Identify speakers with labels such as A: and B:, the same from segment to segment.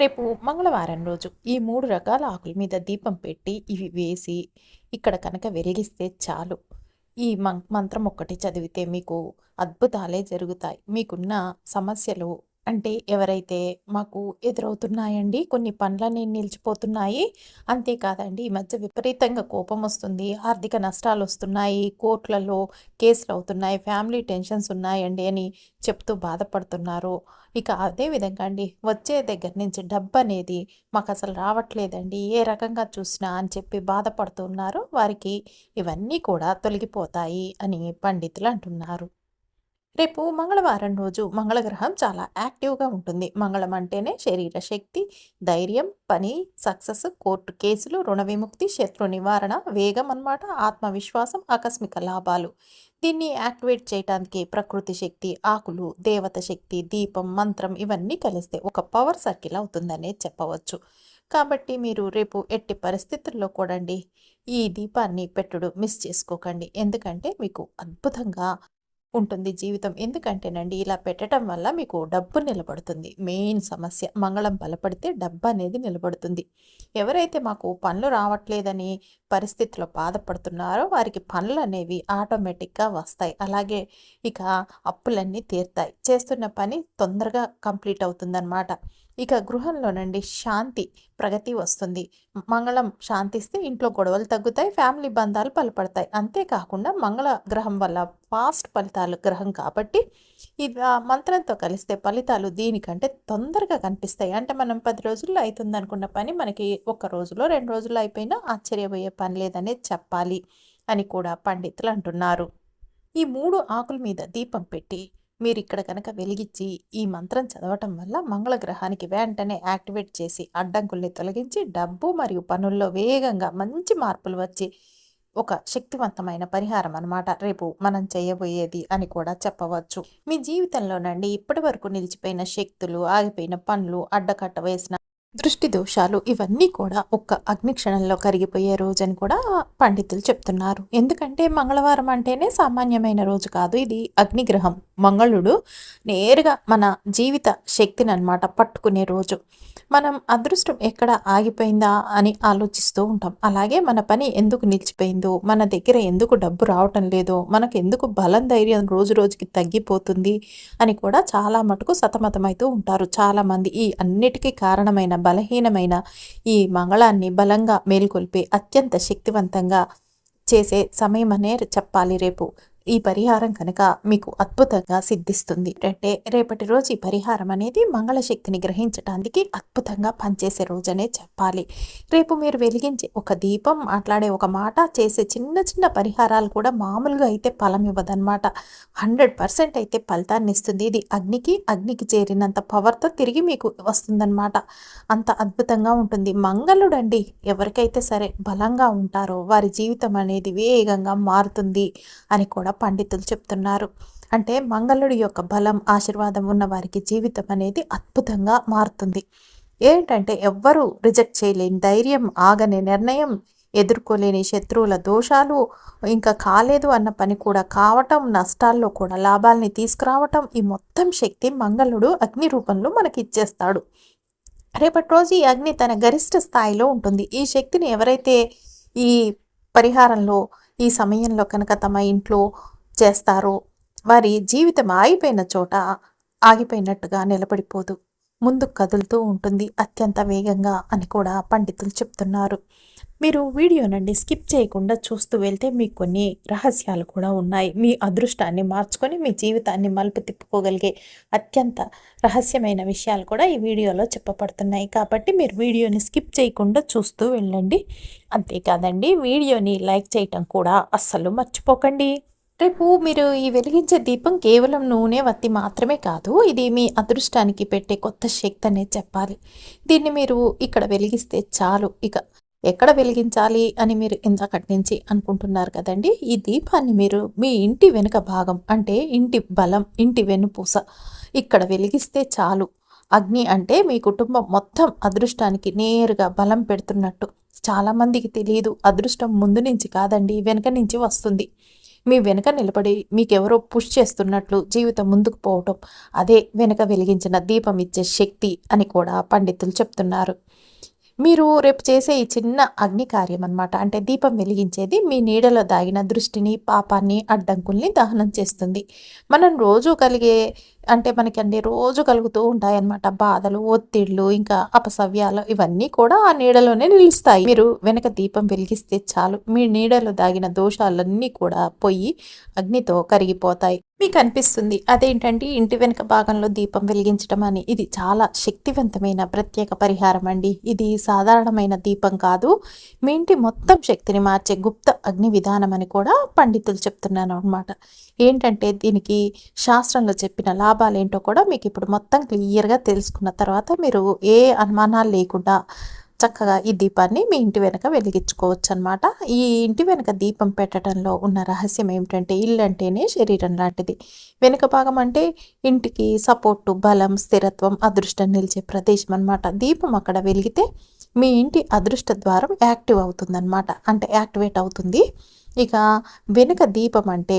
A: రేపు మంగళవారం రోజు ఈ మూడు రకాల ఆకుల మీద దీపం పెట్టి ఇవి వేసి ఇక్కడ కనుక వెలిగిస్తే చాలు. ఈ మం మంత్రం ఒక్కటి చదివితే మీకు అద్భుతాలే జరుగుతాయి. మీకున్న సమస్యలు అంటే ఎవరైతే మాకు ఎదురవుతున్నాయండి కొన్ని పనులన్నీ నిలిచిపోతున్నాయి. అంతేకాదండి ఈ మధ్య విపరీతంగా కోపం వస్తుంది ఆర్థిక నష్టాలు వస్తున్నాయి కోర్టులలో కేసులు అవుతున్నాయి ఫ్యామిలీ టెన్షన్స్ ఉన్నాయండి అని చెప్తూ బాధపడుతున్నారు. ఇక అదే విధంగా అండి వచ్చే దగ్గర నుంచి డబ్బు అనేది మాకు అసలు రావట్లేదండి ఏ రకంగా చూసినా అని చెప్పి బాధపడుతున్నారు. వారికి ఇవన్నీ కూడా తొలగిపోతాయి అని పండితులు అంటున్నారు. రేపు మంగళవారం రోజు మంగళగ్రహం చాలా యాక్టివ్గా ఉంటుంది. మంగళం అంటేనే శరీర శక్తి ధైర్యం పని సక్సెస్ కోర్టు కేసులు రుణ విముక్తి శత్రు నివారణ వేగం అన్నమాట ఆత్మవిశ్వాసం ఆకస్మిక లాభాలు. దీన్ని యాక్టివేట్ చేయడానికి ప్రకృతి శక్తి ఆకులు దేవత శక్తి దీపం మంత్రం ఇవన్నీ కలిస్తే ఒక పవర్ సర్కిల్ అవుతుందనే చెప్పవచ్చు. కాబట్టి మీరు రేపు ఎట్టి పరిస్థితుల్లో కూడండి ఈ దీపాన్ని పెట్టుడు మిస్ చేసుకోకండి. ఎందుకంటే మీకు అద్భుతంగా ఉంటుంది జీవితం. ఎందుకంటేనండి ఇలా పెట్టడం వల్ల మీకు డబ్బు నిలబడుతుంది. మెయిన్ సమస్య మంగళం బలపడితే డబ్బు అనేది నిలబడుతుంది. ఎవరైతే మాకు పనులు రావట్లేదని పరిస్థితిలో బాధపడుతున్నారో వారికి పనులు అనేవి ఆటోమేటిక్గా వస్తాయి. అలాగే ఇక అప్పులన్నీ తీరుతాయి. చేస్తున్న పని తొందరగా కంప్లీట్ అవుతుందన్నమాట. ఇక గృహంలోనండి శాంతి ప్రగతి వస్తుంది. మంగళం శాంతిస్తే ఇంట్లో గొడవలు తగ్గుతాయి ఫ్యామిలీ బంధాలు బలపడతాయి. అంతేకాకుండా మంగళ గ్రహం వల్ల ఫాస్ట్ ఫలితాలు గ్రహం కాబట్టి ఈ మంత్రంతో కలిస్తే ఫలితాలు దీనికంటే తొందరగా కనిపిస్తాయి. అంటే మనం పది రోజుల్లో అవుతుంది అనుకున్న పని మనకి ఒక రోజులో రెండు రోజుల్లో అయిపోయినా ఆశ్చర్యపోయే పని లేదనే చెప్పాలి అని కూడా పండితులు అంటున్నారు. ఈ మూడు ఆకుల మీద దీపం పెట్టి మీరు ఇక్కడ కనుక వెలిగించి ఈ మంత్రం చదవటం వల్ల మంగళగ్రహానికి వెంటనే యాక్టివేట్ చేసి అడ్డంకుల్ని తొలగించి డబ్బు మరియు పనుల్లో వేగంగా మంచి మార్పులు వచ్చి ఒక శక్తివంతమైన పరిహారం అనమాట రేపు మనం చేయబోయేది అని కూడా చెప్పవచ్చు. మీ జీవితంలోనండి ఇప్పటి వరకు నిలిచిపోయిన శక్తులు ఆగిపోయిన పనులు అడ్డకట్ట వేసిన దృష్టి దోషాలు ఇవన్నీ కూడా ఒక్క అగ్ని క్షణంలో కరిగిపోయే రోజు అని కూడా పండితులు చెప్తున్నారు. ఎందుకంటే మంగళవారం అంటేనే సామాన్యమైన రోజు కాదు ఇది అగ్నిగ్రహం. మంగళుడు నేరుగా మన జీవిత శక్తిని అనమాట పట్టుకునే రోజు. మనం అదృష్టం ఎక్కడ ఆగిపోయిందా అని ఆలోచిస్తూ ఉంటాం. అలాగే మన పని ఎందుకు నిలిచిపోయిందో మన దగ్గర ఎందుకు డబ్బు రావటం లేదో మనకు ఎందుకు బలం ధైర్యం రోజు రోజుకి తగ్గిపోతుంది అని కూడా చాలా మటుకు సతమతమవుతూ ఉంటారు. చాలామంది ఈ అన్నిటికీ కారణమైన బలహీనమైన ఈ మంగళాన్ని బలంగా మేల్కొల్పి అత్యంత శక్తివంతంగా చేసే సమయమనే చెప్పాలి రేపు. ఈ పరిహారం కనుక మీకు అద్భుతంగా సిద్ధిస్తుంది. అంటే రేపటి రోజు ఈ పరిహారం అనేది మంగళశక్తిని గ్రహించడానికి అద్భుతంగా పనిచేసే రోజనే చెప్పాలి. రేపు మీరు వెలిగించే ఒక దీపం మాట్లాడే ఒక మాట చేసే చిన్న చిన్న పరిహారాలు కూడా మామూలుగా అయితే ఫలం ఇవ్వదన్నమాట. హండ్రెడ్ పర్సెంట్ అయితే ఫలితాన్ని ఇస్తుంది. ఇది అగ్నికి అగ్నికి చేరినంత పవర్తో తిరిగి మీకు వస్తుందన్నమాట. అంత అద్భుతంగా ఉంటుంది. మంగళుడండి ఎవరికైతే సరే బలంగా ఉంటారో వారి జీవితం అనేది వేగంగా మారుతుంది అని కూడా పండితులు చెప్తున్నారు. అంటే మంగళుడి యొక్క బలం ఆశీర్వాదం ఉన్న వారికి జీవితం అనేది అద్భుతంగా మారుతుంది. ఏంటంటే ఎవ్వరూ రిజెక్ట్ చేయలేని ధైర్యం ఆగని నిర్ణయం ఎదుర్కోలేని శత్రువుల దోషాలు ఇంకా కాలేదు అన్న పని కూడా కావటం నష్టాల్లో కూడా లాభాల్ని తీసుకురావటం ఈ మొత్తం శక్తి మంగళుడు అగ్ని రూపంలో మనకి ఇచ్చేస్తాడు. రేపటి రోజు ఈ అగ్ని తన గరిష్ట స్థాయిలో ఉంటుంది. ఈ శక్తిని ఎవరైతే ఈ పరిహారంలో ఈ సమయంలో కనుక తమ ఇంట్లో చేస్తారో వారి జీవితం ఆగిపోయిన చోట ఆగిపోయినట్టుగా నిలబడిపోదు. ముందు కదులుతూ ఉంటుంది అత్యంత వేగంగా అని కూడా పండితులు చెప్తున్నారు. మీరు వీడియోనండి స్కిప్ చేయకుండా చూస్తూ వెళ్తే మీకు కొన్ని రహస్యాలు కూడా ఉన్నాయి. మీ అదృష్టాన్ని మార్చుకొని మీ జీవితాన్ని మలుపు తిప్పుకోగలిగే అత్యంత రహస్యమైన విషయాలు కూడా ఈ వీడియోలో చెప్పబడుతున్నాయి. కాబట్టి మీరు వీడియోని స్కిప్ చేయకుండా చూస్తూ వెళ్ళండి. అంతేకాదండి వీడియోని లైక్ చేయటం కూడా అస్సలు మర్చిపోకండి. రేపు మీరు ఈ వెలిగించే దీపం కేవలం నూనె వత్తి మాత్రమే కాదు ఇది మీ అదృష్టానికి పెట్టే కొత్త శక్తి అనేది చెప్పాలి. దీన్ని మీరు ఇక్కడ వెలిగిస్తే చాలు. ఇక ఎక్కడ వెలిగించాలి అని మీరు ఇంతకటి నుంచి అనుకుంటున్నారు కదండి? ఈ దీపాన్ని మీరు మీ ఇంటి వెనుక భాగం అంటే ఇంటి బలం ఇంటి వెనుపూస ఇక్కడ వెలిగిస్తే చాలు. అగ్ని అంటే మీ కుటుంబం మొత్తం అదృష్టానికి నేరుగా బలం పెడుతున్నట్టు. చాలామందికి తెలియదు అదృష్టం ముందు నుంచి కాదండి వెనుక నుంచి వస్తుంది. మీ వెనుక నిలబడి మీకెవరో పుష్ చేస్తున్నట్లు జీవితం ముందుకు పోవటం అదే వెనుక వెలిగించిన దీపం ఇచ్చే శక్తి అని కూడా పండితులు చెప్తున్నారు. మీరు రేపు చేసే ఈ చిన్న అగ్ని కార్యం అనమాట అంటే దీపం వెలిగించేది మీ నీడలో దాగిన దృష్టిని పాపాన్ని అడ్డంకుల్ని దహనం చేస్తుంది. మనం రోజు కలిగే అంటే మనకి అన్ని రోజు కలుగుతూ ఉంటాయన్నమాట. బాధలు ఒత్తిళ్ళు ఇంకా అపసవ్యాలు ఇవన్నీ కూడా ఆ నీడలోనే నిలుస్తాయి. మీరు వెనక దీపం వెలిగిస్తే చాలు. మీ నీడలో దాగిన దోషాలన్నీ కూడా పోయి అగ్నితో కరిగిపోతాయి. మీకు అనిపిస్తుంది అదేంటంటే ఇంటి వెనుక భాగంలో దీపం వెలిగించడం అని? ఇది చాలా శక్తివంతమైన ప్రత్యేక పరిహారం అండి. ఇది సాధారణమైన దీపం కాదు. మీ ఇంటి మొత్తం శక్తిని మార్చే గుప్త అగ్ని విధానం అని కూడా పండితులు చెప్తున్నాను అనమాట ఏంటంటే దీనికి శాస్త్రంలో చెప్పిన లాభాలు ఏంటో కూడా మీకు ఇప్పుడు మొత్తం క్లియర్గా తెలుసుకున్న తర్వాత మీరు ఏ అనుమానాలు లేకుండా చక్కగా ఈ దీపాన్ని మీ ఇంటి వెనక వెలిగించుకోవచ్చు అనమాట ఈ ఇంటి వెనక దీపం పెట్టడంలో ఉన్న రహస్యం ఏమిటంటే ఇల్లు అంటేనే శరీరం లాంటిది. వెనుక భాగం అంటే ఇంటికి సపోర్టు బలం స్థిరత్వం అదృష్టం నిలిచే ప్రదేశం అనమాట దీపం అక్కడ వెలిగితే మీ ఇంటి అదృష్ట ద్వారం యాక్టివ్ అవుతుందన్నమాట. అంటే యాక్టివేట్ అవుతుంది. ఇక వెనుక దీపం అంటే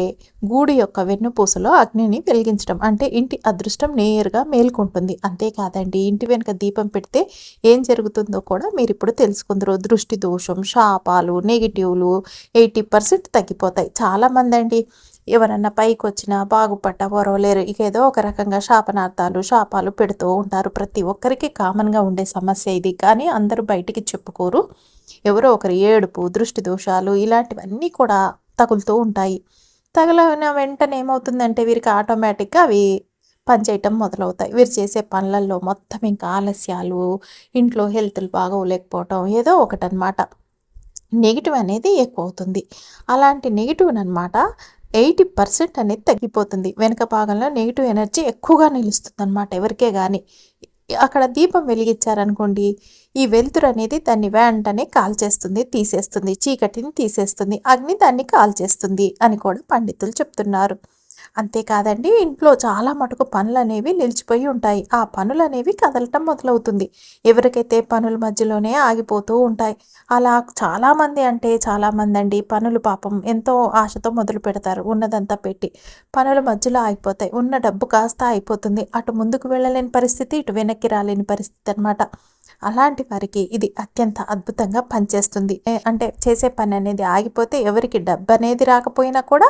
A: గూడు యొక్క వెన్నుపూసలో అగ్నిని వెలిగించడం. అంటే ఇంటి అదృష్టం నేరుగా మేల్కొంటుంది. అంతేకాదండి ఇంటి వెనుక దీపం పెడితే ఏం జరుగుతుందో కూడా మీరు ఇప్పుడు తెలుసుకుందరు. దృష్టి దోషం శాపాలు నెగిటివ్లు ఎయిటీ పర్సెంట్ తగ్గిపోతాయి. చాలామంది అండి ఎవరన్నా పైకి వచ్చినా బాగుపడ్డ ఒరవలేరు ఇక ఏదో ఒక రకంగా శాపనార్థాలు శాపాలు పెడుతూ ఉంటారు. ప్రతి ఒక్కరికి కామన్గా ఉండే సమస్య ఇది. కానీ అందరూ బయటికి చెప్పుకోరు. ఎవరో ఒకరి ఏడుపు దృష్టి దోషాలు ఇలాంటివన్నీ కూడా తగులుతూ ఉంటాయి. తగిలిన వెంటనే ఏమవుతుందంటే వీరికి ఆటోమేటిక్గా అవి పనిచేయటం మొదలవుతాయి. వీరు చేసే పనులలో మొత్తం ఇంకా ఆలస్యాలు ఇంట్లో హెల్త్లు బాగోలేకపోవటం ఏదో ఒకటనమాట నెగిటివ్ అనేది ఎక్కువ అవుతుంది అలాంటి నెగిటివ్ అనమాట ఎయిటీ పర్సెంట్ అనేది తగ్గిపోతుంది. వెనక భాగంలో నెగిటివ్ ఎనర్జీ ఎక్కువగా నిలుస్తుంది అనమాట ఎవరికే కానీ అక్కడ దీపం వెలిగించారనుకోండి ఈ వెలుతురు అనేది దాన్ని వెంటనే కాల్చేస్తుంది తీసేస్తుంది చీకటిని తీసేస్తుంది అగ్ని దాన్ని కాల్చేస్తుంది అని కూడా పండితులు చెప్తున్నారు. అంతేకాదండి ఇంట్లో చాలా మటుకు పనులు అనేవి నిలిచిపోయి ఉంటాయి. ఆ పనులు అనేవి కదలటం మొదలవుతుంది. ఎవరికైతే పనుల మధ్యలోనే ఆగిపోతూ ఉంటాయి. అలా చాలామంది అంటే చాలామంది అండి పనులు పాపం ఎంతో ఆశతో మొదలు పెడతారు. ఉన్నదంతా పెట్టి పనుల మధ్యలో ఆగిపోతాయి. ఉన్న డబ్బు కాస్త అయిపోతుంది. అటు ముందుకు వెళ్ళలేని పరిస్థితి ఇటు వెనక్కి రాలేని పరిస్థితి అనమాట అలాంటి వారికి ఇది అత్యంత అద్భుతంగా పనిచేస్తుంది. అంటే చేసే పని అనేది ఆగిపోతే ఎవరికి డబ్బు అనేది రాకపోయినా కూడా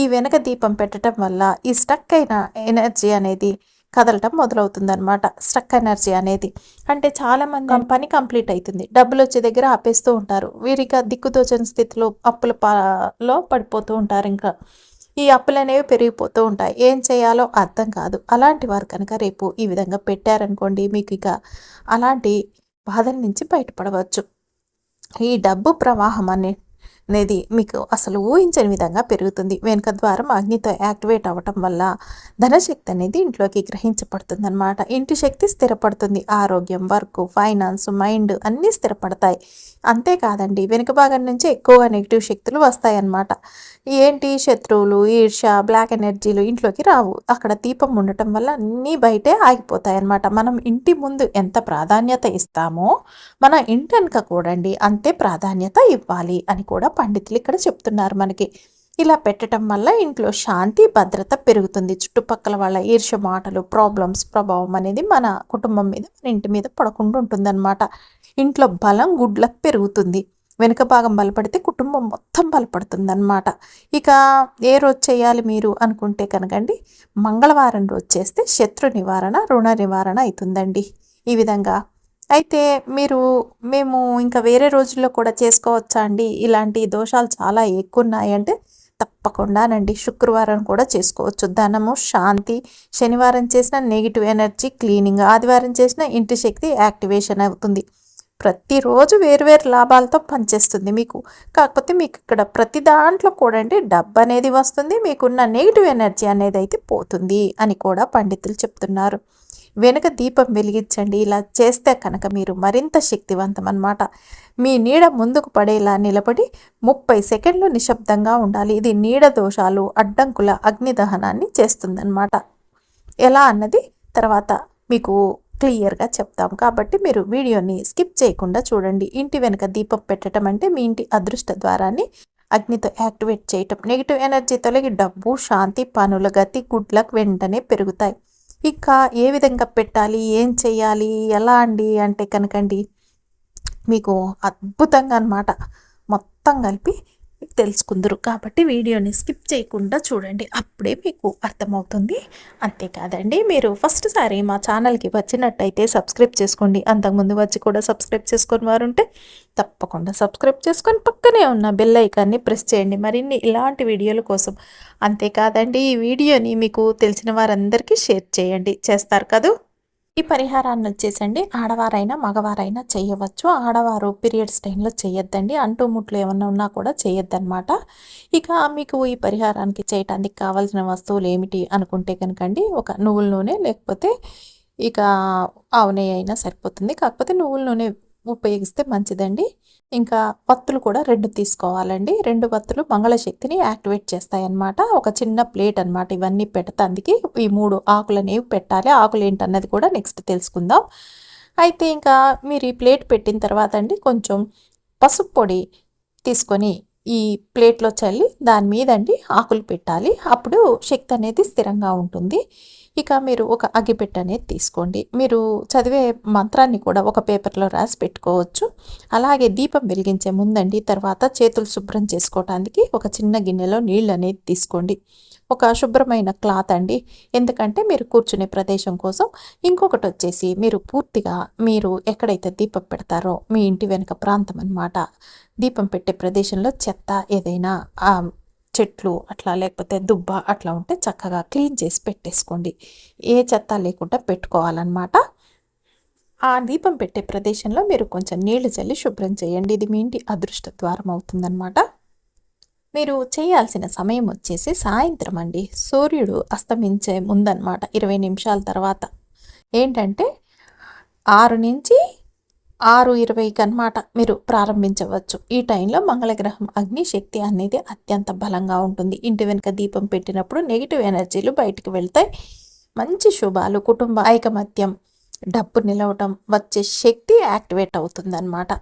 A: ఈ వెనక దీపం పెట్టడం వల్ల ఈ స్టక్ అయిన ఎనర్జీ అనేది కదలటం మొదలవుతుంది అనమాట స్టక్ ఎనర్జీ అనేది. అంటే చాలామంది పని కంప్లీట్ అవుతుంది డబ్బులు వచ్చే దగ్గర ఆపేస్తూ ఉంటారు. వీరిక దిక్కుతోచని స్థితిలో అప్పుల పాలో పడిపోతూ ఉంటారు ఇంకా. ఈ అప్పులు అనేవి పెరిగిపోతూ ఉంటాయి. ఏం చేయాలో అర్థం కాదు. అలాంటి వారు కనుక రేపు ఈ విధంగా పెట్టారనుకోండి మీకు ఇక అలాంటి బాధల నుంచి బయటపడవచ్చు. ఈ డబ్బు ప్రవాహం అనే అనేది మీకు అసలు ఊహించని విధంగా పెరుగుతుంది. వెనుక ద్వారం అగ్నితో యాక్టివేట్ అవ్వటం వల్ల ధనశక్తి అనేది ఇంట్లోకి గ్రహించబడుతుంది అనమాట ఇంటి శక్తి స్థిరపడుతుంది. ఆరోగ్యం వర్క్ ఫైనాన్స్ మైండ్ అన్నీ స్థిరపడతాయి. అంతేకాదండి వెనుక భాగం నుంచి ఎక్కువగా నెగిటివ్ శక్తులు వస్తాయన్నమాట. ఏంటి? శత్రువులు ఈర్ష బ్లాక్ ఎనర్జీలు ఇంట్లోకి రావు. అక్కడ దీపం ఉండటం వల్ల అన్నీ బయటే ఆగిపోతాయి అన్నమాట మనం ఇంటి ముందు ఎంత ప్రాధాన్యత ఇస్తామో మన ఇంటెనక కూడండి అంతే ప్రాధాన్యత ఇవ్వాలి అని కూడా పండితులు ఇక్కడ చెప్తున్నారు మనకి. ఇలా పెట్టడం వల్ల ఇంట్లో శాంతి భద్రత పెరుగుతుంది. చుట్టుపక్కల వాళ్ళ ఈర్ష మాటలు ప్రాబ్లమ్స్ ప్రభావం అనేది మన కుటుంబం మీద మన ఇంటి మీద పడకుండా ఉంటుందన్నమాట. ఇంట్లో బలం గుడ్లకు పెరుగుతుంది. వెనుక భాగం బలపడితే కుటుంబం మొత్తం బలపడుతుందనమాట ఇక ఏ రోజు చేయాలి మీరు అనుకుంటే కనుకండి మంగళవారం రోజు చేస్తే శత్రు నివారణ రుణ నివారణ అవుతుందండి. ఈ విధంగా అయితే మీరు మేము ఇంకా వేరే రోజుల్లో కూడా చేసుకోవచ్చా అండి? ఇలాంటి దోషాలు చాలా ఎక్కువ ఉన్నాయంటే తప్పకుండానండి. శుక్రవారం కూడా చేసుకోవచ్చు. ధనము శాంతి శనివారం చేసిన నెగిటివ్ ఎనర్జీ క్లీనింగ్ ఆదివారం చేసిన ఇంటి శక్తి యాక్టివేషన్ అవుతుంది. ప్రతిరోజు వేరువేరు లాభాలతో పనిచేస్తుంది మీకు. కాకపోతే మీకు ఇక్కడ ప్రతి దాంట్లో కూడా అంటే డబ్బు అనేది వస్తుంది మీకున్న నెగిటివ్ ఎనర్జీ అనేది అయితే పోతుంది అని కూడా పండితులు చెప్తున్నారు. వెనుక దీపం వెలిగించండి. ఇలా చేస్తే కనుక మీరు మరింత శక్తివంతం అనమాట మీ నీడ ముందుకు పడేలా నిలబడి ముప్పై సెకండ్లు నిశ్శబ్దంగా ఉండాలి. ఇది నీడ దోషాలు అడ్డంకుల అగ్నిదహనాన్ని చేస్తుందన్నమాట. ఎలా అన్నది తర్వాత మీకు క్లియర్గా చెప్తాం. కాబట్టి మీరు వీడియోని స్కిప్ చేయకుండా చూడండి. ఇంటి వెనుక దీపం పెట్టడం అంటే మీ ఇంటి అదృష్ట ద్వారాన్ని అగ్నితో యాక్టివేట్ చేయటం. నెగిటివ్ ఎనర్జీ తొలగి డబ్బు శాంతి పనుల గతి గుడ్ లక్ వెంటనే పెరుగుతాయి. ఇక ఏ విధంగా పెట్టాలి? ఏం చేయాలి? ఎలా అండి? అంటే కనుకండి మీకు అద్భుతంగా అనమాట మొత్తం కలిపి తెలుసుకుందరు. కాబట్టి వీడియోని స్కిప్ చేయకుండా చూడండి. అప్పుడే మీకు అర్థమవుతుంది. అంతేకాదండి మీరు ఫస్ట్ సారి మా ఛానల్కి వచ్చినట్టయితే సబ్స్క్రైబ్ చేసుకోండి. అంతకుముందు వచ్చి కూడా సబ్స్క్రైబ్ చేసుకొని వారు ఉంటే తప్పకుండా సబ్స్క్రైబ్ చేసుకొని పక్కనే ఉన్న బెల్ ఐకాన్ని ప్రెస్ చేయండి. మరిన్ని ఇలాంటి వీడియోల కోసం. అంతేకాదండి ఈ వీడియోని మీకు తెలిసిన వారందరికీ షేర్ చేయండి. చేస్తారు కదా? ఈ పరిహారాన్ని వచ్చేసండి ఆడవారైనా మగవారైనా చేయవచ్చు ఆడవారు పీరియడ్స్ టైంలో చేయొద్దండి అంటూ ముట్లు ఏమన్నా ఉన్నా కూడా చేయొద్దనమాట ఇక మీకు ఈ పరిహారానికి చేయటానికి కావాల్సిన వస్తువులు ఏమిటి అనుకుంటే కనుకండి ఒక నువ్వుల నూనె లేకపోతే ఇక ఆవు నెయ్యి అయినా సరిపోతుంది. కాకపోతే నువ్వుల నూనె ఉపయోగిస్తే మంచిదండి. ఇంకా వత్తులు కూడా రెండు తీసుకోవాలండి. రెండు వత్తులు మంగళశక్తిని యాక్టివేట్ చేస్తాయన్నమాట. ఒక చిన్న ప్లేట్ అనమాట ఇవన్నీ పెడతాందుకి ఈ మూడు ఆకులనేవి పెట్టాలి. ఆకులు ఏంటన్నది కూడా నెక్స్ట్ తెలుసుకుందాం. అయితే ఇంకా మీరు ఈ ప్లేట్ పెట్టిన తర్వాత అండి కొంచెం పసుపు పొడి తీసుకొని ఈ ప్లేట్లో చల్లి దాని మీద అండి ఆకులు పెట్టాలి. అప్పుడు శక్తి అనేది స్థిరంగా ఉంటుంది. ఇక మీరు ఒక అగ్గిపెట్ట అనేది తీసుకోండి. మీరు చదివే మంత్రాన్ని కూడా ఒక పేపర్లో రాసి పెట్టుకోవచ్చు. అలాగే దీపం వెలిగించే ముందండి తర్వాత చేతులు శుభ్రం చేసుకోవటానికి ఒక చిన్న గిన్నెలో నీళ్ళు అనేది తీసుకోండి. ఒక శుభ్రమైన క్లాత్ అండి. ఎందుకంటే మీరు కూర్చునే ప్రదేశం కోసం ఇంకొకటి వచ్చేసి మీరు పూర్తిగా మీరు ఎక్కడైతే దీపం పెడతారో మీ ఇంటి వెనుక ప్రాంతం అనమాట దీపం పెట్టే ప్రదేశంలో చెత్త ఏదైనా చెట్లు అట్లా లేకపోతే దుబ్బ అట్లా ఉంటే చక్కగా క్లీన్ చేసి పెట్టేసుకోండి. ఏ చెత్త లేకుండా పెట్టుకోవాలన్నమాట. ఆ దీపం పెట్టే ప్రదేశంలో మీరు కొంచెం నీళ్ళు చల్లి శుభ్రం చేయండి. ఇది మీ ఇంటి అదృష్ట ద్వారం అవుతుందన్నమాట. మీరు చేయాల్సిన సమయం వచ్చేసి సాయంత్రం అండి. సూర్యుడు అస్తమించే ముందన్నమాట ఇరవై నిమిషాల తర్వాత. ఏంటంటే ఆరు నుంచి ఆరు ఇరవైకి అనమాట మీరు ప్రారంభించవచ్చు. ఈ టైంలో మంగళగ్రహం అగ్ని శక్తి అనేది అత్యంత బలంగా ఉంటుంది. ఇంటి వెనుక దీపం పెట్టినప్పుడు నెగిటివ్ ఎనర్జీలు బయటికి వెళ్తాయి. మంచి శుభాలు కుటుంబ ఐకమత్యం డబ్బు నిలవటం వచ్చే శక్తి యాక్టివేట్ అవుతుందన్నమాట.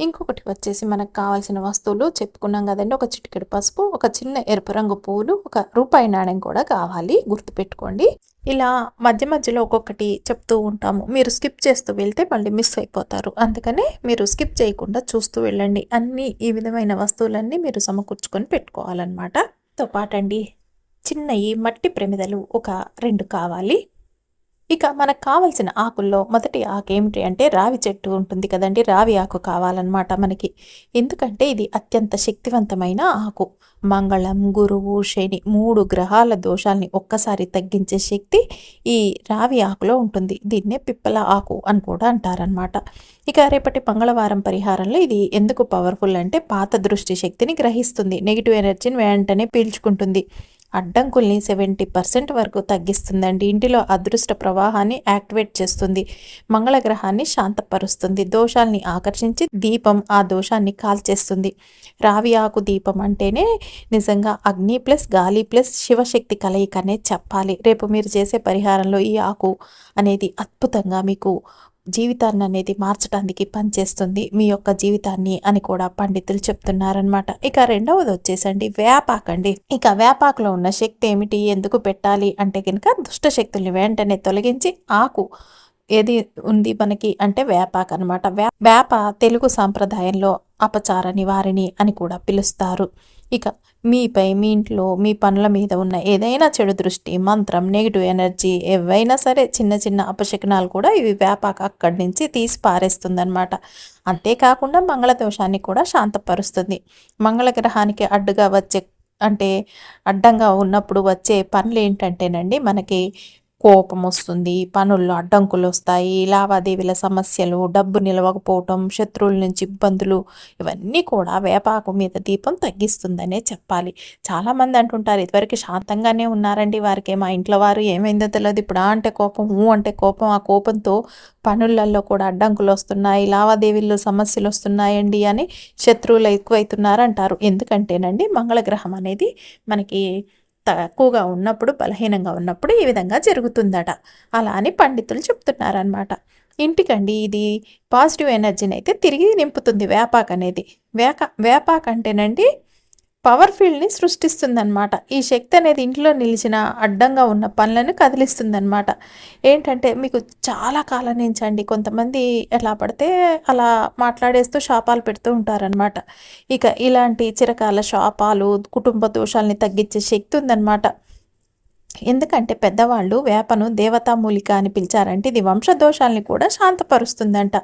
A: ఇంకొకటి వచ్చేసి మనకు కావాల్సిన వస్తువులు చెప్పుకున్నాం కదండి. ఒక చిటికెడు పసుపు ఒక చిన్న ఎరుపు రంగు పువ్వులు ఒక రూపాయి నాణ్యం కూడా కావాలి. గుర్తుపెట్టుకోండి. ఇలా మధ్య మధ్యలో ఒక్కొక్కటి చెప్తూ ఉంటాము. మీరు స్కిప్ చేస్తూ వెళ్తే మళ్ళీ మిస్ అయిపోతారు. అందుకనే మీరు స్కిప్ చేయకుండా చూస్తూ వెళ్ళండి. అన్ని ఈ విధమైన వస్తువులన్నీ మీరు సమకూర్చుకొని పెట్టుకోవాలన్నమాట. తో పాటండి. చిన్నవి మట్టి ప్రమిదలు ఒక రెండు కావాలి. ఇక మనకు కావలసిన ఆకుల్లో మొదటి ఆకు ఏమిటి అంటే రావి చెట్టు ఉంటుంది కదండి. రావి ఆకు కావాలన్నమాట మనకి. ఎందుకంటే ఇది అత్యంత శక్తివంతమైన ఆకు. మంగళం గురువు శని మూడు గ్రహాల దోషాల్ని ఒక్కసారి తగ్గించే శక్తి ఈ రావి ఆకులో ఉంటుంది. దీన్నే పిప్పల ఆకు అని కూడా అంటారనమాట ఇక రేపటి మంగళవారం పరిహారంలో ఇది ఎందుకు పవర్ఫుల్ అంటే పాత దృష్టి శక్తిని గ్రహిస్తుంది. నెగిటివ్ ఎనర్జీని వెంటనే పీల్చుకుంటుంది. అడ్డంకుల్ని సెవెంటీ పర్సెంట్ వరకు తగ్గిస్తుందండి. ఇంటిలో అదృష్ట ప్రవాహాన్ని యాక్టివేట్ చేస్తుంది. మంగళగ్రహాన్ని శాంతపరుస్తుంది. దోషాల్ని ఆకర్షించి దీపం ఆ దోషాన్ని కాల్చేస్తుంది. రావి ఆకు దీపం అంటేనే నిజంగా అగ్ని ప్లస్ గాలి ప్లస్ శివశక్తి కలయిక అనేది చెప్పాలి. రేపు మీరు చేసే పరిహారంలో ఈ ఆకు అనేది అద్భుతంగా మీకు జీవితాన్ని అనేది మార్చడానికి పనిచేస్తుంది. మీ యొక్క జీవితాన్ని అని కూడా పండితులు చెప్తున్నారనమాట ఇక రెండవది వచ్చేసండి వేపాకండి ఇక వేపాకులో ఉన్న శక్తి ఏమిటి? ఎందుకు పెట్టాలి? అంటే కనుక దుష్ట శక్తుల్ని వెంటనే తొలగించి ఆకు ఏది ఉంది మనకి? అంటే వేపాక అనమాట వేప తెలుగు సాంప్రదాయంలో అపచార నివారిణి అని కూడా పిలుస్తారు. ఇక మీపై మీ ఇంట్లో మీ పనుల మీద ఉన్న ఏదైనా చెడు దృష్టి మంత్రం నెగిటివ్ ఎనర్జీ ఏవైనా సరే చిన్న చిన్న అపశకనాలు కూడా ఇవి వ్యాపాక అక్కడి నుంచి తీసి పారేస్తుందన్నమాట. అంతేకాకుండా మంగళ దోషాన్ని కూడా శాంతపరుస్తుంది. మంగళగ్రహానికి అడ్డుగా వచ్చే అంటే అడ్డంగా ఉన్నప్పుడు వచ్చే పనులు ఏంటంటేనండి మనకి కోపం వస్తుంది పనుల్లో అడ్డంకులు వస్తాయి లావాదేవీల సమస్యలు డబ్బు నిలవకపోవటం శత్రువుల నుంచి ఇబ్బందులు ఇవన్నీ కూడా వేపాకు మీద దీపం తగ్గిస్తుందనే చెప్పాలి. చాలామంది అంటుంటారు ఇదివరకు శాంతంగానే ఉన్నారండి వారికి మా ఇంట్లో వారు ఏమైందో తెలియదు ఇప్పుడు అంటే కోపం ఊ అంటే కోపం ఆ కోపంతో పనులలో కూడా అడ్డంకులు వస్తున్నాయి లావాదేవీల్లో సమస్యలు వస్తున్నాయండి అని శత్రువులు ఎక్కువైతున్నారంటారు. ఎందుకంటేనండి మంగళగ్రహం అనేది మనకి తక్కువగా ఉన్నప్పుడు బలహీనంగా ఉన్నప్పుడు ఈ విధంగా జరుగుతుందట. అలా అని పండితులు చెప్తున్నారనమాట ఇంటికండి ఇది పాజిటివ్ ఎనర్జీని అయితే తిరిగి నింపుతుంది వేపాక్ అనేది వేక వేపాక్ అంటేనండి పవర్ ఫీల్డ్ని సృష్టిస్తుందన్నమాట. ఈ శక్తి అనేది ఇంట్లో నిలిచిన అడ్డంగా ఉన్న పనులను కదిలిస్తుందన్నమాట. ఏంటంటే మీకు చాలా కాలం నుంచి అండి కొంతమంది ఎలా పడితే అలా మాట్లాడేస్తూ శాపాలు పెడుతూ ఉంటారనమాట ఇక ఇలాంటి చిరకాల శాపాలు కుటుంబ దోషాలని తగ్గించే శక్తి ఉందన్నమాట. ఎందుకంటే పెద్దవాళ్ళు వేపను దేవతామూలిక అని పిలిచారంటే ఇది వంశదోషాలని కూడా శాంతపరుస్తుందంట.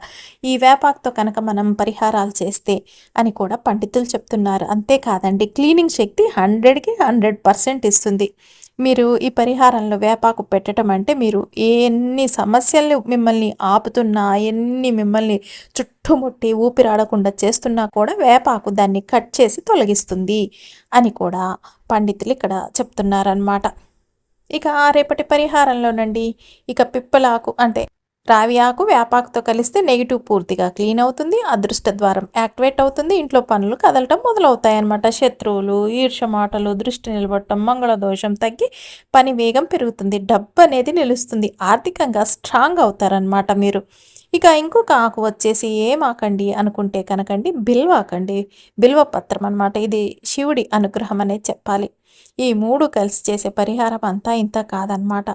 A: ఈ వేపాకుతో కనుక మనం పరిహారాలు చేస్తే అని కూడా పండితులు చెప్తున్నారు. అంతేకాదండి క్లీనింగ్ శక్తి హండ్రెడ్కి హండ్రెడ్ పర్సెంట్ ఇస్తుంది. మీరు ఈ పరిహారంలో వేపాకు పెట్టడం అంటే మీరు ఎన్ని సమస్యలు మిమ్మల్ని ఆపుతున్నా ఎన్ని మిమ్మల్ని చుట్టుముట్టి ఊపిరాడకుండా చేస్తున్నా కూడా వేపాకు దాన్ని కట్ చేసి తొలగిస్తుంది అని కూడా పండితులు ఇక్కడ చెప్తున్నారనమాట ఇక రేపటి పరిహారంలోనండి. ఇక పిప్పలాకు అంటే రావి ఆకు వేపాకుతో కలిస్తే నెగిటివ్ పూర్తిగా క్లీన్ అవుతుంది అదృష్ట ద్వారం యాక్టివేట్ అవుతుంది ఇంట్లో పనులు కదలటం మొదలవుతాయి అన్నమాట శత్రువులు ఈర్ష మాటలు దృష్టి నిలబడటం మంగళ దోషం తగ్గి పని వేగం పెరుగుతుంది డబ్బు అనేది నిలుస్తుంది ఆర్థికంగా స్ట్రాంగ్ అవుతారనమాట మీరు. ఇక ఇంకొక ఆకు వచ్చేసి ఏం ఆకండి అనుకుంటే కనకండి బిల్వాకండి. బిల్వ పత్రం అనమాట ఇది శివుడి అనుగ్రహం అనేది చెప్పాలి. ఈ మూడు కలిసి చేసే పరిహారం అంతా ఇంత కాదనమాట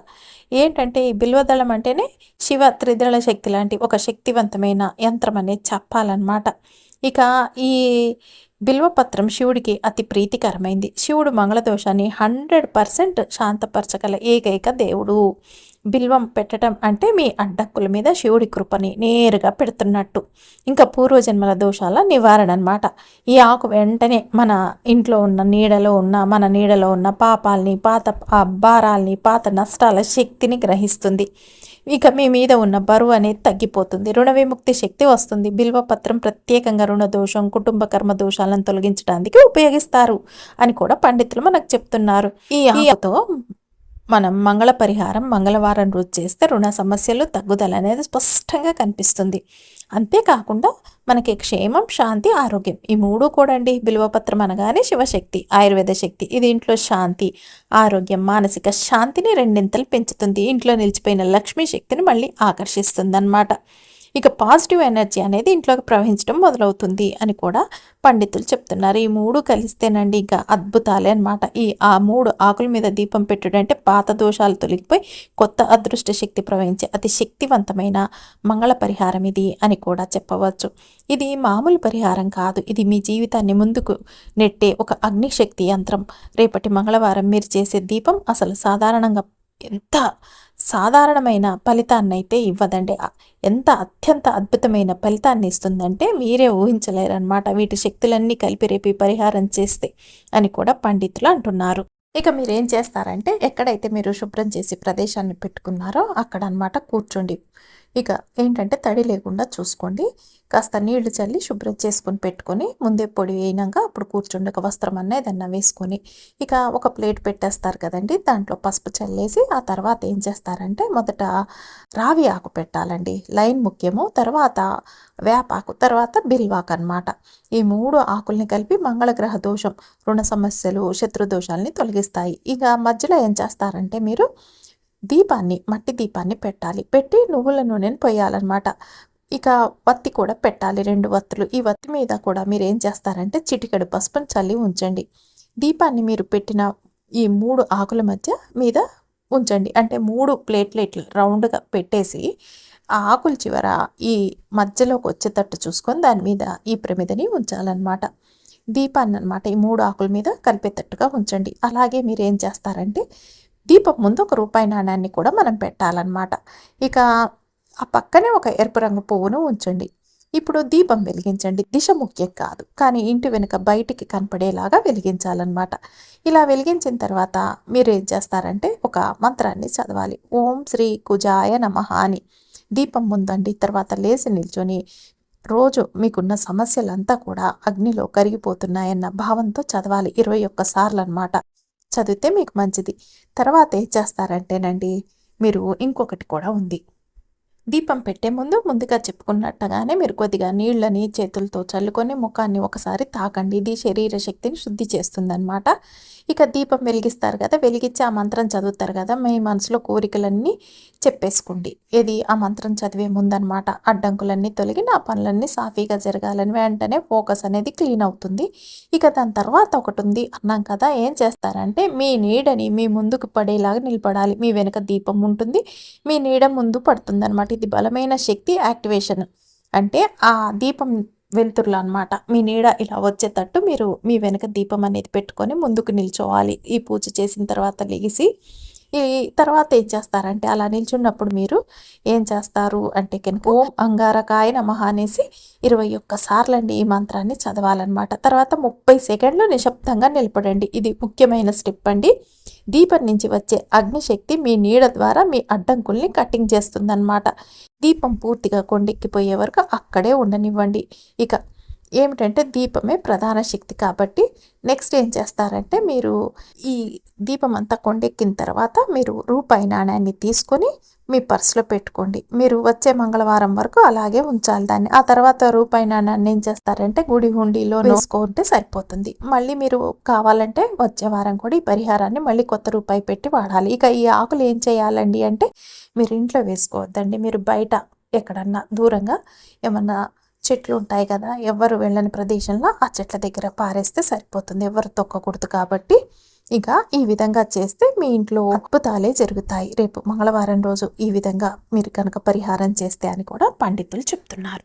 A: ఏంటంటే ఈ బిల్వదళం అంటేనే శివ త్రిదళ శక్తి లాంటి ఒక శక్తివంతమైన యంత్రం అనేది చెప్పాలన్నమాట. ఇక ఈ బిల్వపత్రం శివుడికి అతి ప్రీతికరమైంది. శివుడు మంగళదోషాన్ని హండ్రెడ్ పర్సెంట్ శాంతపరచగల ఏకైక దేవుడు. బిల్వం పెట్టడం అంటే మీ అడ్డక్కుల మీద శివుడి కృపని నేరుగా పెడుతున్నట్టు. ఇంకా పూర్వజన్మల దోషాల నివారణ అనమాట ఈ ఆకు వెంటనే మన ఇంట్లో ఉన్న నీడలో ఉన్న మన నీడలో ఉన్న పాపాలని పాత భారాల్ని పాత నష్టాల శక్తిని గ్రహిస్తుంది. ఇక మీ మీద ఉన్న బరువు అనేది తగ్గిపోతుంది. రుణ విముక్తి శక్తి వస్తుంది. బిల్వపత్రం ప్రత్యేకంగా రుణ దోషం కుటుంబ కర్మ దోషాలను తొలగించడానికి ఉపయోగిస్తారు అని కూడా పండితులు మనకు చెప్తున్నారు. ఈ ఆకుతో మనం మంగళ పరిహారం మంగళవారం రోజు చేస్తే రుణ సమస్యలు తగ్గుదల అనేది స్పష్టంగా కనిపిస్తుంది. అంతేకాకుండా మనకి క్షేమం శాంతి ఆరోగ్యం ఈ మూడు కూడా అండి. బిల్వపత్రం అనగానే శివశక్తి ఆయుర్వేద శక్తి ఇది ఇంట్లో శాంతి ఆరోగ్యం మానసిక శాంతిని రెండింతలు పెంచుతుంది. ఇంట్లో నిలిచిపోయిన లక్ష్మీ శక్తిని మళ్ళీ ఆకర్షిస్తుంది అన్నమాట ఇక పాజిటివ్ ఎనర్జీ అనేది ఇంట్లోకి ప్రవహించడం మొదలవుతుంది అని కూడా పండితులు చెప్తున్నారు. ఈ మూడు కలిస్తేనండి ఇంకా అద్భుతాలే అనమాట ఈ ఆ మూడు ఆకుల మీద దీపం పెట్టుడంటే పాత దోషాలు తొలగిపోయి కొత్త అదృష్ట శక్తి ప్రవహించే అతి శక్తివంతమైన మంగళ పరిహారం ఇది అని కూడా చెప్పవచ్చు. ఇది మామూలు పరిహారం కాదు. ఇది మీ జీవితాన్ని ముందుకు నెట్టే ఒక అగ్నిశక్తి యంత్రం. రేపటి మంగళవారం మీరు చేసే దీపం అసలు సాధారణంగా ఎంత సాధారణమైన ఫలితాన్ని అయితే ఇవ్వదండి ఎంత అత్యంత అద్భుతమైన ఫలితాన్ని ఇస్తుందంటే వీరే ఊహించలేరన్నమాట. వీటి శక్తులన్నీ కలిపి రేపి పరిహారం చేస్తే అని కూడా పండితులు అంటున్నారు. ఇక మీరు ఏం చేస్తారంటే ఎక్కడైతే మీరు శుభ్రం చేసి ప్రదేశాన్ని పెట్టుకున్నారో అక్కడ అనమాట కూర్చోండి ఇక ఏంటంటే తడి లేకుండా చూసుకోండి. కాస్త నీళ్ళు చల్లి శుభ్రం చేసుకొని పెట్టుకొని ముందే పొడి వేయినాక అప్పుడు కూర్చుండక వస్త్రం అన్న ఏదన్నా వేసుకొని ఇక ఒక ప్లేట్ పెట్టేస్తారు కదండి. దాంట్లో పసుపు చల్లేసి ఆ తర్వాత ఏం చేస్తారంటే మొదట రావి ఆకు పెట్టాలండి. లైన్ ముఖ్యము తర్వాత వేపాకు తర్వాత బిల్వాకు అనమాట ఈ మూడు ఆకుల్ని కలిపి మంగళగ్రహ దోషం రుణ సమస్యలు శత్రు దోషాలని తొలగిస్తాయి. ఇక మధ్యలో ఏం చేస్తారంటే మీరు దీపాన్ని మట్టి దీపాన్ని పెట్టాలి. పెట్టి నువ్వుల నూనెను పోయాలన్నమాట. ఇక వత్తి కూడా పెట్టాలి రెండు వత్తులు. ఈ వత్తి మీద కూడా మీరు ఏం చేస్తారంటే చిటికెడు పసుపుని చల్లి ఉంచండి. దీపాన్ని మీరు పెట్టిన ఈ మూడు ఆకుల మధ్య మీద ఉంచండి. అంటే మూడు ప్లేట్లు రౌండ్గా పెట్టేసి ఆ ఆకుల చివర ఈ మధ్యలోకి వచ్చేటట్టు చూసుకొని దాని మీద ఈ ప్రమిదని ఉంచాలన్నమాట. దీపాన్ని అనమాట ఈ మూడు ఆకుల మీద కలిపేటట్టుగా ఉంచండి. అలాగే మీరు ఏం చేస్తారంటే దీపం ముందు ఒక రూపాయి నాణ్యాన్ని కూడా మనం పెట్టాలన్నమాట. ఇక ఆ పక్కనే ఒక ఎరుపు రంగు పువ్వును ఉంచండి. ఇప్పుడు దీపం వెలిగించండి. దిశ ముఖ్యం కాదు. కానీ ఇంటి వెనుక బయటికి కనపడేలాగా వెలిగించాలన్నమాట. ఇలా వెలిగించిన తర్వాత మీరు ఏం చేస్తారంటే ఒక మంత్రాన్ని చదవాలి. ఓం శ్రీ కుజాయ నమ అని. దీపం ముందండి. తర్వాత లేచి నిల్చొని రోజు మీకున్న సమస్యలంతా కూడా అగ్నిలో కరిగిపోతున్నాయన్న భావంతో చదవాలి. ఇరవై ఒక్క సార్లు అనమాట చదివితే మీకు మంచిది. తర్వాత ఏం చేస్తారంటేనండి మీరు ఇంకొకటి కూడా ఉంది. దీపం పెట్టే ముందు ముందుగా చెప్పుకున్నట్టుగానే మీరు కొద్దిగా నీళ్ళని చేతులతో చల్లుకొని ముఖాన్ని ఒకసారి తాకండి. ఇది శరీర శక్తిని శుద్ధి చేస్తుందన్నమాట. ఇక దీపం వెలిగిస్తారు కదా వెలిగించి ఆ మంత్రం చదువుతారు కదా మీ మనసులో కోరికలన్నీ చెప్పేసుకోండి. ఇది ఆ మంత్రం చదివే ముందనమాట అడ్డంకులన్నీ తొలగి నా పనులన్నీ సాఫీగా జరగాలని వెంటనే ఫోకస్ అనేది క్లీన్ అవుతుంది. ఇక దాని తర్వాత ఒకటి ఉంది. అన్నాం కదా ఏం చేస్తారంటే మీ నీడని మీ ముందుకు పడేలాగా నిలబడాలి. మీ వెనుక దీపం ఉంటుంది. మీ నీడ ముందు పడుతుంది ఇది బలమైన శక్తి యాక్టివేషన్. అంటే ఆ దీపం వెలుతురులు అనమాట మీ నీడ ఇలా వచ్చేటట్టు మీరు మీ వెనక దీపం అనేది పెట్టుకొని ముందుకు నిల్చోవాలి. ఈ పూజ చేసిన తర్వాత లెగిసి ఈ తర్వాత ఏం చేస్తారంటే అలా నిల్చున్నప్పుడు మీరు ఏం చేస్తారు అంటే కనుక ఓం అంగారకాయ నమః అనేసి ఇరవై ఒక్క సార్లు అండి ఈ మంత్రాన్ని చదవాలన్నమాట. తర్వాత ముప్పై సెకండ్లు నిశ్శబ్దంగా నిలబడండి. ఇది ముఖ్యమైన స్టెప్ అండి. దీపం నుంచి వచ్చే అగ్నిశక్తి మీ నీడ ద్వారా మీ అడ్డంకుల్ని కటింగ్ చేస్తుందన్నమాట. దీపం పూర్తిగా కొండెక్కిపోయే వరకు అక్కడే ఉండనివ్వండి. ఇక ఏమిటంటే దీపమే ప్రధాన శక్తి కాబట్టి నెక్స్ట్ ఏం చేస్తారంటే మీరు ఈ దీపం అంతా కొండెక్కిన తర్వాత మీరు రూపాయి నాణ్యాన్ని తీసుకొని మీ పర్సులో పెట్టుకోండి. మీరు వచ్చే మంగళవారం వరకు అలాగే ఉంచాలి దాన్ని. ఆ తర్వాత రూపాయి నాణ్యాన్ని ఏం చేస్తారంటే గుడి హుండీలో వేసుకుంటే సరిపోతుంది. మళ్ళీ మీరు కావాలంటే వచ్చే వారం కూడా ఈ పరిహారాన్ని మళ్ళీ కొత్త రూపాయి పెట్టి వాడాలి. ఇక ఈ ఆకులు ఏం చేయాలండి అంటే మీరు ఇంట్లో వేసుకోవద్దండి. మీరు బయట ఎక్కడన్నా దూరంగా ఏమన్నా చెట్లు ఉంటాయి కదా ఎవరు వెళ్ళని ప్రదేశంలో ఆ చెట్ల దగ్గర పారేస్తే సరిపోతుంది. ఎవరు తొక్కకూడదు కాబట్టి ఇక ఈ విధంగా చేస్తే మీ ఇంట్లో అద్భుతాలే జరుగుతాయి. రేపు మంగళవారం రోజు ఈ విధంగా మీరు కనుక పరిహారం చేస్తే అని కూడా పండితులు చెప్తున్నారు.